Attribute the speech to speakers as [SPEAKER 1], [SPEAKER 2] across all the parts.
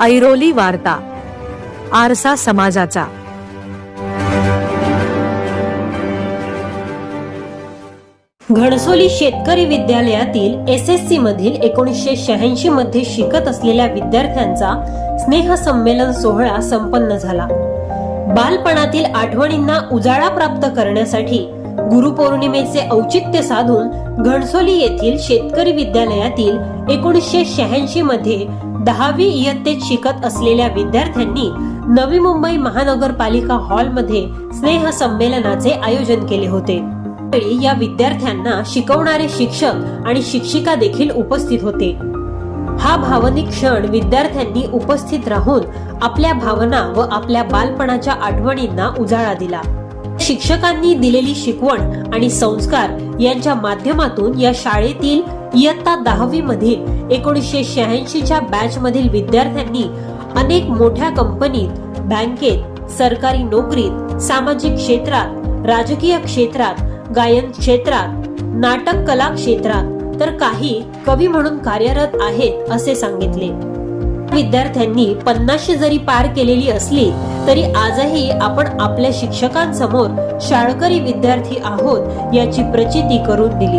[SPEAKER 1] ऐरोली वार्ता आरसा समाजाचा.
[SPEAKER 2] घणसोली शेतकरी विद्यालयातील एस एस सी मधील एकोणीसशे शहाऐंशी मध्ये शिकत असलेल्या विद्यार्थ्यांचा स्नेह संमेलन सोहळा संपन्न झाला. बालपणातील आठवणींना उजाळा प्राप्त करण्यासाठी गुरुपौर्णिमेचे औचित्य साधून घणसोली येथील शेतकरी विद्यालयातील एकोणीसशे शहाऐंशी मध्ये दहावी इयत्तेत शिकत असलेल्या विद्यार्थ्यांनी नवी मुंबई महानगरपालिका हॉलमध्ये स्नेह संमेलनाचे आयोजन केले होते. या विद्यार्थ्यांना शिकवणारे शिक्षक आणि शिक्षिका देखील उपस्थित होते. हा भावनिक क्षण विद्यार्थ्यांनी उपस्थित राहून आपल्या भावना व आपल्या बालपणाच्या आठवणींना उजाळा दिला. शिक्षकांनी दिलेली शिकवण आणि संस्कार यांच्या माध्यमातून या शाळेतील इयत्ता दहावी मधील एकोणीसशे शहाऐंशीच्या बॅच मधील विद्यार्थ्यांनी अनेक मोठ्या कंपनीत बँकेत सरकारी नोकरीत सामाजिक क्षेत्रात राजकीय क्षेत्रात गायन क्षेत्रात नाटक कला क्षेत्रात तर काही कवी म्हणून कार्यरत आहेत असे सांगितले. विद्यार्थ्यांनी पन्नासशे जरी पार केलेली असली तरी आजही आपण आपल्या शिक्षकांसमोर शाळकरी विद्यार्थी आहोत याची प्रचिती करून दिली.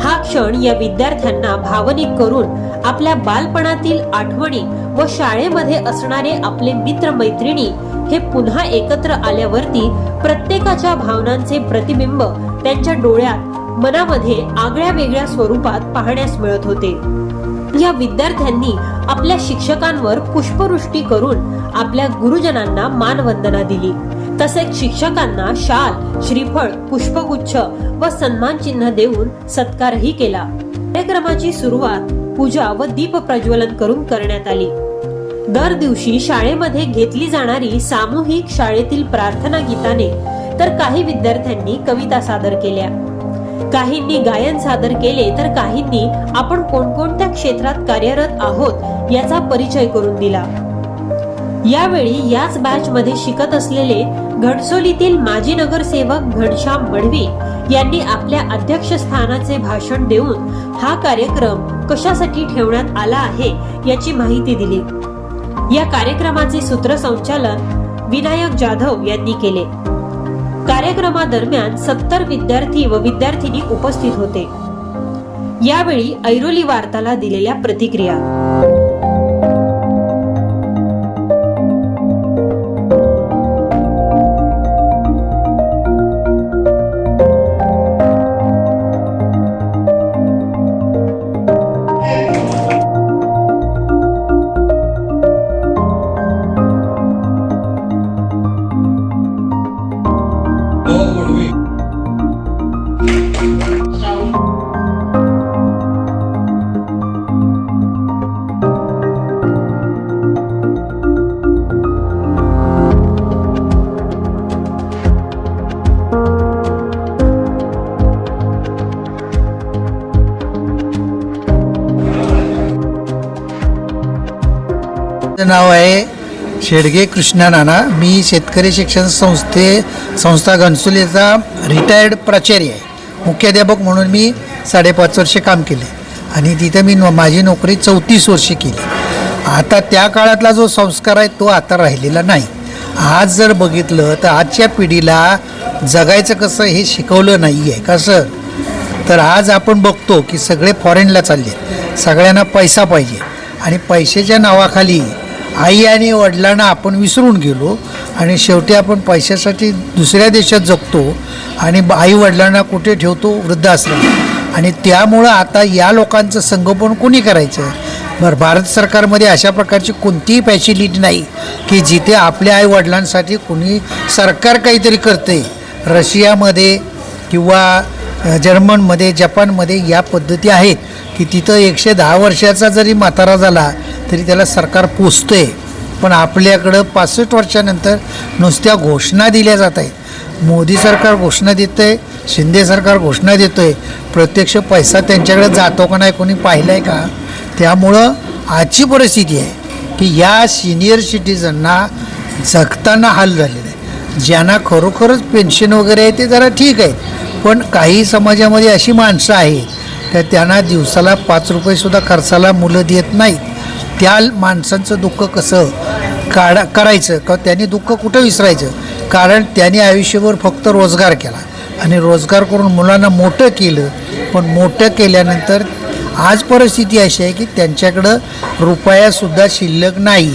[SPEAKER 2] हा क्षण या विद्यार्थ्यांना भावनिक करून आपल्या बालपणातील आठवणी व शाळेमध्ये असणारे आपले मित्र मैत्रिणी हे पुन्हा एकत्र आल्यावरती प्रत्येकाच्या भावनांचे प्रतिबिंब त्यांच्या डोळ्यात मनामध्ये आगळ्या वेगळ्या स्वरूपात पाहण्यास मिळत होते. या विद्यार्थ्यांनी आपल्या शिक्षकांवर पुष्पवृष्टी करून आपल्या गुरुजनांना मानवंदना दिली. तसेच शिक्षकांना शाल श्रीफळ पुष्पगुच्छ व सन्मान चिन्ह देऊन सत्कारही केला. कार्यक्रमाची सुरुवात पूजा व दीप प्रज्वलन करून करण्यात आली. दर दिवशी शाळेमध्ये घेतली जाणारी सामूहिक शाळेतील प्रार्थना गीताने तर काही विद्यार्थ्यांनी कविता सादर केल्या. काहींनी गायन सादर केले तर काहींनी आपण कोणकोणत्या क्षेत्रात कार्यरत आहोत याचा परिचय करून दिला. यावेळी याच बॅच मध्ये शिकत असलेले घडसोलीतील माजी नगरसेवक घनश्याम मडवी यांनी आपल्या अध्यक्षस्थानाचे भाषण देऊन हा कार्यक्रम कशासाठी ठेवण्यात आला आहे याची माहिती दिली. या कार्यक्रमाचे सूत्रसंचालन विनायक जाधव यांनी केले. कार्यक्रमादरम्यान सत्तर विद्यार्थी व विद्यार्थिनी उपस्थित होते. यावेळी ऐरोली वार्ताला दिलेल्या प्रतिक्रिया.
[SPEAKER 3] नाव आहे शेडगे कृष्णा नाना. मी शेतकरी शिक्षण संस्थे संस्था घनसुलेचा रिटायर्ड प्राचार्य आहे. मुख्याध्यापक म्हणून मी साडेपाच वर्षे काम केले. आणि तिथं मी माझी नोकरी चौतीस वर्षे केली. आता त्या काळातला जो संस्कार आहे तो आता राहिलेला नाही. आज जर बघितलं तर आजच्या पिढीला जगायचं कसं हे शिकवलं नाही आहे कसं तर आज आपण बघतो की सगळे फॉरेनला चालले सगळ्यांना पैसा पाहिजे. आणि पैशाच्या नावाखाली आई आणि वडिलांना आपण विसरून गेलो आणि शेवटी आपण पैशासाठी दुसऱ्या देशात जगतो आणि आई वडिलांना कुठे ठेवतो? वृद्धाश्रम. आणि त्यामुळं आता या लोकांचं संगोपन कोणी करायचं? बरं भारत सरकारमध्ये अशा प्रकारची कोणतीही फॅसिलिटी नाही की जिथे आपल्या आई वडिलांसाठी कोणी सरकार काहीतरी करते रशियामध्ये किंवा जर्मनमध्ये जपानमध्ये या पद्धती आहेत की तिथं एकशे दहा वर्षाचा जरी म्हातारा झाला तरी त्याला सरकार पोचतं आहे पण आपल्याकडं पासष्ट वर्षानंतर नुसत्या घोषणा दिल्या जात आहेत. मोदी सरकार घोषणा देतं आहे शिंदे सरकार घोषणा देतं आहे प्रत्यक्ष पैसा त्यांच्याकडे जातो का नाही कोणी पाहिलं आहे का? त्यामुळं आजची परिस्थिती आहे की या सिनियर सिटीजनना जगताना हाल झालेला आहे. ज्यांना खरोखरच पेन्शन वगैरे आहे ते जरा ठीक आहे. पण काही समाजामध्ये अशी माणसं आहेत तर त्यांना दिवसाला पाच रुपयेसुद्धा खर्चाला मुलं देत नाहीत. त्या माणसांचं दुःख कसं काढा करायचं? का त्यांनी दुःख कुठं विसरायचं? कारण त्यांनी आयुष्यभर फक्त रोजगार केला. आणि रोजगार करून मुलांना मोठं केलं पण मोठं केल्यानंतर आज परिस्थिती अशी आहे की त्यांच्याकडं रुपयासुद्धा शिल्लक नाही.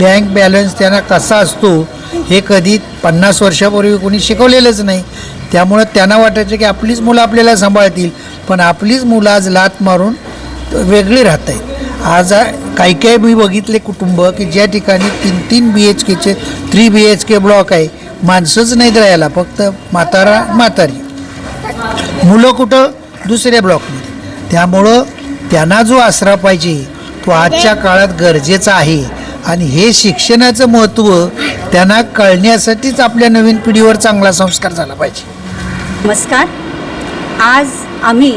[SPEAKER 3] बँक बॅलन्स त्यांना कसा असतो हे कधी पन्नास वर्षापूर्वी कोणी शिकवलेलंच नाही. त्यामुळं त्यांना वाटायचं की आपलीच मुलं आपल्याला सांभाळतील. पण आपलीच मुलं आज लात मारून वेगळी राहत आहेत. आज काही काही मी बघितले कुटुंब की ज्या ठिकाणी तीन तीन बी एच केचे three B H K block आहे. माणसंच नाहीत राहायला फक्त म्हातारा म्हातारी. मुलं कुठं? दुसऱ्या ब्लॉकमध्ये त्यामुळं त्यांना जो आसरा पाहिजे तो आजच्या काळात गरजेचा आहे. आणि हे शिक्षणाचं महत्त्व त्यांना कळण्यासाठीच आपल्या नवीन पिढीवर चांगला संस्कार झाला पाहिजे.
[SPEAKER 4] नमस्कार. आज आम्ही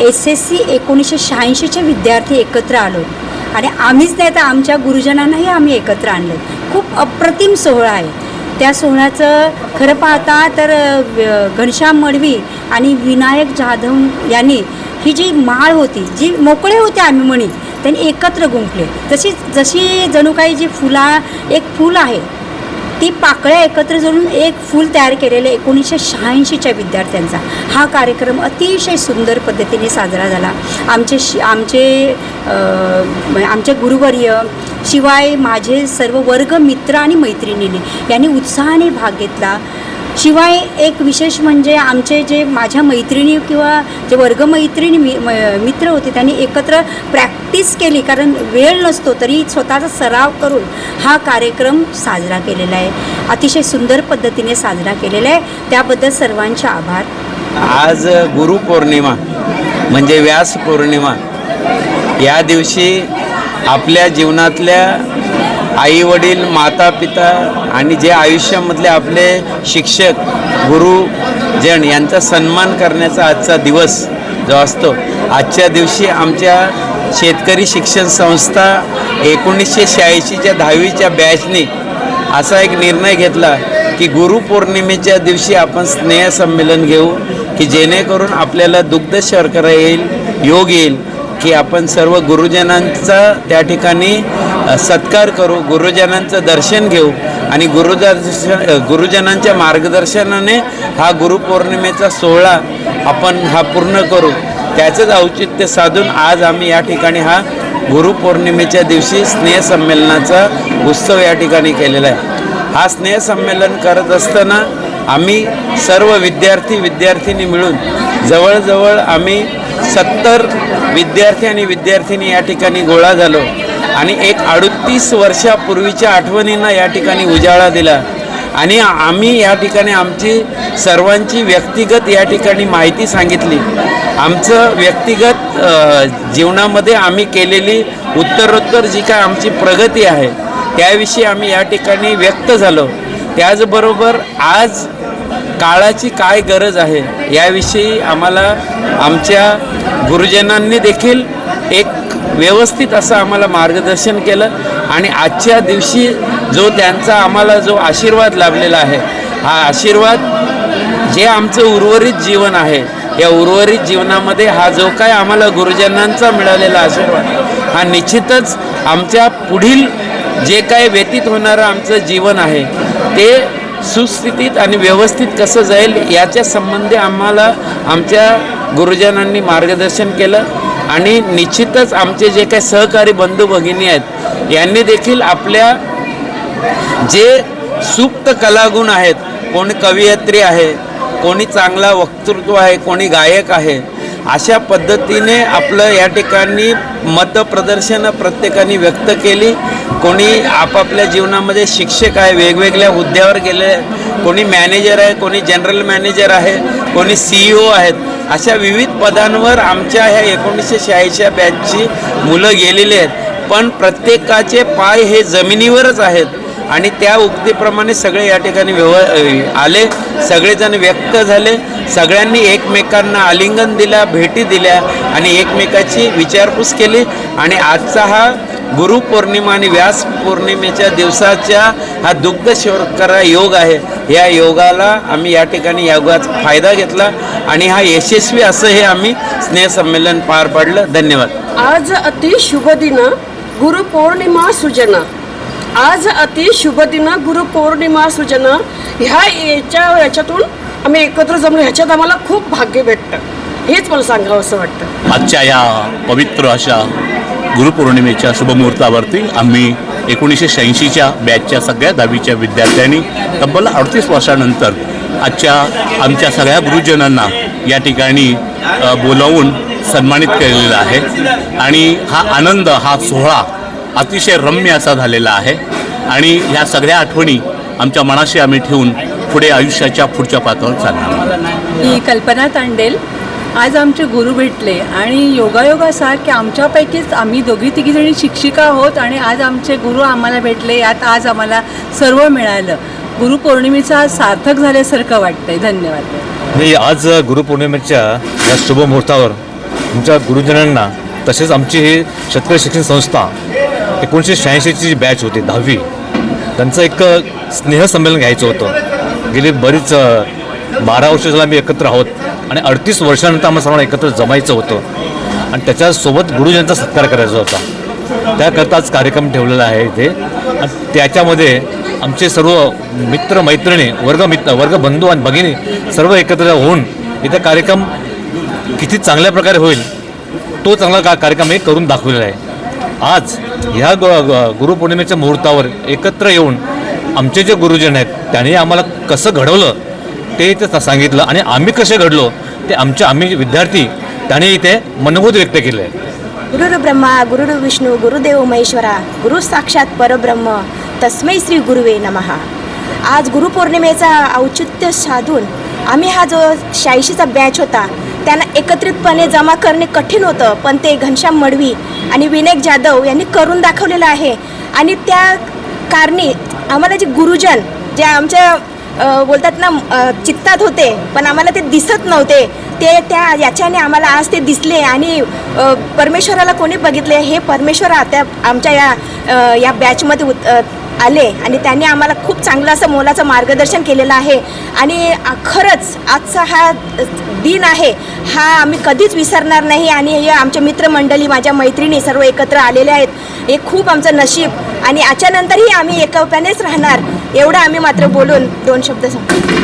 [SPEAKER 4] एस एस सी एकोणीसशे शहाऐंशीचे विद्यार्थी एकत्र आलो. आणि आम्हीच नाही तर आमच्या गुरुजनांनाही आम्ही एकत्र आणले खूप अप्रतिम सोहळा आहे. त्या सोहळ्याचं खरं पाहता तर घनश्याम मडवी आणि विनायक जाधव यांनी ही जी माळ होती जी मोकळे होते आम्ही म्हणी त्यांनी एकत्र गुंफले. तशीच जशी जणू काही जी फुला एक फूल आहे ती पाकळ्या एकत्र जोडून एक फूल तयार केलेलं एकोणीसशे शहाऐंशीच्या विद्यार्थ्यांचा. हा कार्यक्रम अतिशय सुंदर पद्धतीने साजरा झाला. आमचे शि आमचे आमचे गुरुवर्य शिवाय माझे सर्व वर्ग मित्र आणि मैत्रिणीने यांनी उत्साहाने भाग घेतला. शिवाय एक विशेष म्हणजे आमचे जे माझ्या मैत्रिणी किंवा जे वर्गमैत्रिणी मि म- मित्र होते त्यांनी एकत्र प्रॅक्टिस केली. कारण वेळ नसतो तरी स्वतःचा सराव करून हा कार्यक्रम साजरा केलेला आहे. अतिशय सुंदर पद्धतीने साजरा केलेला आहे. त्याबद्दल सर्वांचे आभार.
[SPEAKER 5] आज गुरुपौर्णिमा म्हणजे व्यास पौर्णिमा या दिवशी आपल्या जीवनातल्या आई वडील माता पिता आणि जे आयुष्यामधले आपले शिक्षक गुरुजन यांचा सन्मान करण्याचा आजचा दिवस जो असतो आजच्या दिवशी आमच्या शेतकरी शिक्षण संस्था एकोणीसशे शहाऐंशीच्या दहावीच्या बॅचने असा एक निर्णय घेतला की गुरुपौर्णिमेच्या दिवशी आपण स्नेहसंमेलन घेऊ की जेणेकरून आपल्याला दुग्ध शर्करा येईल योग येईल की आपण सर्व गुरुजनांचा त्या ठिकाणी सत्कार करू गुरुजनांचं दर्शन घेऊ आणि गुरुदर्शन गुरुजनांच्या मार्गदर्शनाने हा गुरुपौर्णिमेचा सोहळा आपण हा पूर्ण करू. त्याचंच औचित्य साधून आज आम्ही या ठिकाणी हा गुरुपौर्णिमेच्या दिवशी स्नेहसंमेलनाचा उत्सव या ठिकाणी केलेला आहे. हा स्नेहसंमेलन करत असताना आम्ही सर्व विद्यार्थी विद्यार्थिनी मिळून जवळजवळ आम्ही सत्तर विद्यार्थी आणि विद्यार्थिनी या ठिकाणी गोळा झालो आणि एक अडतीस वर्षापूर्वीच्या आठवणींना या ठिकाणी उजाळा दिला. आणि आम्ही या ठिकाणी आमची सर्वांची व्यक्तिगत या ठिकाणी माहिती सांगितली. आमचं व्यक्तिगत जीवनामध्ये आम्ही केलेली उत्तरोत्तर जी काय आमची प्रगती आहे त्याविषयी आम्ही या ठिकाणी व्यक्त झालो. त्याचबरोबर आज काळाची काय गरज आहे याविषयी आम्हाला आमच्या गुरुजनांनी देखील एक व्यवस्थित असं आम्हाला मार्गदर्शन केलं. आणि आजच्या दिवशी जो त्यांचा आम्हाला जो आशीर्वाद लाभलेला आहे हा आशीर्वाद जे आमचं उर्वरित जीवन आहे या उर्वरित जीवनामध्ये हा जो काय आम्हाला गुरुजनांचा मिळालेला आशीर्वाद हा निश्चितच आमच्या पुढील जे काय व्यतीत होणारं आमचं जीवन आहे ते सुस्थितीत आणि व्यवस्थित कसं जाईल याच्या संबंधी आम्हाला आमच्या गुरुजनांनी मार्गदर्शन केलं. आणि निश्चितच आमचे जे काही सहकारी बंधू भगिनी आहेत यांनी देखील आपल्या जे सुप्त कलागुण आहेत कोणी कवयित्री आहे कोणी चांगला वक्तृत्व आहे कोणी गायक आहे अशा पद्धतीने आपलं या ठिकाणी मतप्रदर्शनं प्रत्येकाने व्यक्त केली. कोणी आपापल्या जीवनामध्ये शिक्षक आहे वेगवेगळ्या हुद्द्यावर गेले कोणी मॅनेजर आहे कोणी जनरल मॅनेजर आहे कोणी सी ई ओ आहेत अशा विविध पदांवर आमच्या ह्या एकोणीसशे शहाऐंशी बॅचची मुलं गेलेली आहेत. पण प्रत्येकाचे पाय हे जमिनीवरच आहेत आणि त्या उक्तीप्रमाणे सगळे या ठिकाणी व्यव आले सगळेजण व्यक्त झाले सगळ्यांनी एकमेकांना आलिंगन दिल्या भेटी दिल्या आणि एकमेकाची विचारपूस केली आणि आजचा हा गुरुपौर्णिमा आणि व्यास पौर्णिमेच्या दिवसाच्या हा दुग्ध शर्करा योग आहे. या योगाला आम्ही या ठिकाणी योगाचा फायदा घेतला आणि हा यशस्वी असं हे आम्ही स्नेहसंमेलन पार पाडलं. धन्यवाद.
[SPEAKER 6] आज अति शुभ दिन गुरुपौर्णिमा सूचना आज अति शुभ दिन गुरुपौर्णिमा सूचना ह्या याच्या याच्यातून आम्ही एकत्र जमलो. ह्याच्यात आम्हाला खूप भाग्य भेटतं. हेच मला सांगावं असं वाटतं.
[SPEAKER 7] आजच्या या पवित्र अशा गुरुपौर्णिमेच्या शुभमुहूर्तावरती आम्ही एकोणीसशे शहाऐंशीच्या बॅचच्या सगळ्या दहावीच्या विद्यार्थ्यांनी तब्बल अडतीस वर्षानंतर आजच्या आमच्या सगळ्या गुरुजनांना या ठिकाणी बोलावून सन्मानित केलेलं आहे. आणि हा आनंद हा सोहळा अतिशय रम्य असा झालेला आहे. आणि ह्या सगळ्या आठवणी आमच्या मनाशी आम्ही ठेवून पुढे आयुष्याच्या पुढच्या पातळीवर चालणार
[SPEAKER 8] मी कल्पना तांडेल आज आमचे गुरु भेटले आणि योगायोग असा की आमच्यापैकीच आम्ही दोघी तिघीजणी शिक्षिका आहोत आणि आज आमचे गुरु आम्हाला भेटले यात आज आम्हाला सर्व मिळालं. गुरुपौर्णिमेचा सार्थक झाल्यासारखं वाटतंय. धन्यवाद.
[SPEAKER 9] मी आज गुरुपौर्णिमेच्या या शुभमुहूर्तावर तुमच्या गुरुजनांना तसेच आमची ही शेतकरी शिक्षण संस्था एकोणीसशे शहाऐंशीची जी बॅच होती दहावी त्यांचं एक स्नेहसंमेलन घ्यायचं होतं. गेली बरीच बारा वर्षाला आम्ही एकत्र आहोत आणि अडतीस वर्षानंतर आम्हाला सर्वांना एकत्र जमायचं होतं. आणि त्याच्यासोबत गुरुजींचा सत्कार करायचा होता. त्याकरताच कार्यक्रम ठेवलेला आहे इथे. आणि त्याच्यामध्ये आमचे सर्व मित्र मैत्रिणी वर्ग मित्र आणि भगिनी सर्व एकत्र होऊन इथे कार्यक्रम किती चांगल्या प्रकारे होईल तो चांगला का कार्यक्रम हे करून दाखवलेला आहे. आज ह्या ग ग- गुरुपौर्णिमेच्या मुहूर्तावर एकत्र येऊन आमचे जे गुरुजन आहेत त्यांनी आम्हाला कसं घडवलं ते इथे सांगितलं आणि आम्ही कसे घडलो ते आमचे आम्ही विद्यार्थी त्याने इथे मनोगत व्यक्त केलं.
[SPEAKER 10] गुरुर ब्रह्मा गुरुर विष्णू गुरुदेव महेश्वरा गुरु साक्षात परब्रह्म तस्मै श्री गुरुवे नमहा आज गुरुपौर्णिमेचा औचित्य साधून आम्ही हा जो शहाऐंशीचा बॅच होता त्यांना एकत्रितपणे जमा करणे कठीण होतं पण ते घनश्याम मडवी आणि विनायक जाधव यांनी करून दाखवलेलं आहे. आणि त्या कारणी आम्हाला जे गुरुजन जे आमच्या बोलतात ना चित्तात होते पण आम्हाला ते दिसत नव्हते. ते त्या याच्याने आम्हाला आज ते दिसले आणि परमेश्वराला कोणी बघितले? हे परमेश्वर आता आमच्या या या बॅचमध्ये उत आले आणि त्यांनी आम्हाला खूप चांगलं असं मोलाचं मार्गदर्शन केलेलं आहे. आणि खरंच आजचा हा दिन आहे हा आम्ही कधीच विसरणार नाही आणि हे आमच्या मित्रमंडळी माझ्या मैत्रिणी सर्व एकत्र आलेले आहेत. हे खूप आमचं नशीब आणि याच्यानंतरही आम्ही एकोप्यानेच राहणार एवढं आम्ही मात्र बोलून दोन शब्द सांगतो